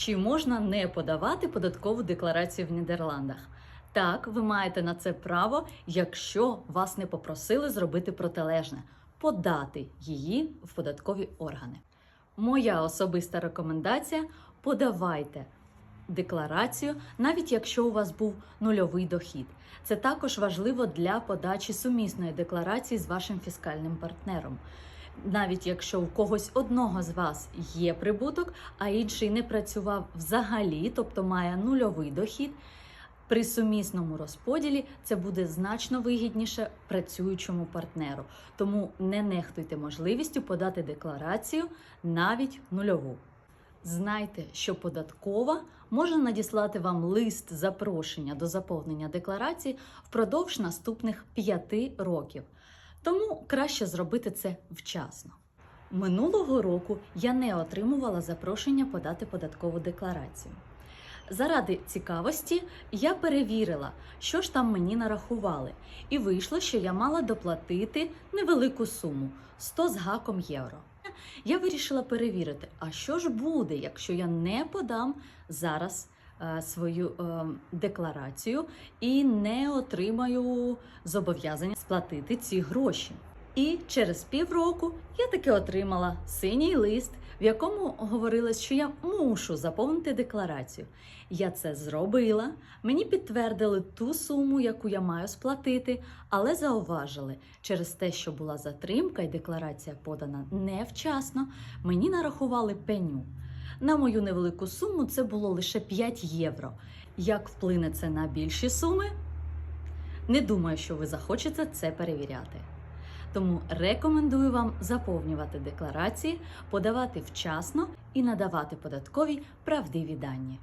Чи можна не подавати податкову декларацію в Нідерландах? Так, ви маєте на це право, якщо вас не попросили зробити протилежне подати її в податкові органи. Моя особиста рекомендація: подавайте декларацію, навіть якщо у вас був нульовий дохід. Це також важливо для подачі сумісної декларації з вашим фіскальним партнером. Навіть якщо у когось одного з вас є прибуток, а інший не працював взагалі, тобто має нульовий дохід. При сумісному розподілі це буде значно вигідніше працюючому партнеру. Тому не нехтуйте можливістю подати декларацію навіть нульову. Знайте, що податкова може надіслати вам лист запрошення до заповнення декларації впродовж наступних 5 років. Тому краще зробити це вчасно. Минулого року я не отримувала запрошення подати податкову декларацію. Заради цікавості я перевірила, що ж там мені нарахували, і вийшло, що я мала доплатити невелику суму 100 з гаком євро. Я вирішила перевірити, а що ж буде, якщо я не подам зараз свою е, декларацію і не отримаю зобов'язання сплатити ці гроші. І через півроку я таки отримала синій лист, в якому говорилось, що я мушу заповнити декларацію. Я це зробила. Мені підтвердили ту суму, яку я маю сплатити, але зауважили, через те, що була затримка і декларація подана невчасно, мені нарахували пеню. На мою невелику суму це було лише 5 євро. Як вплине це на більші суми? Не думаю, що ви захочете це перевіряти. Тому рекомендую вам заповнювати декларації, подавати вчасно і надавати податкові правдиві дані.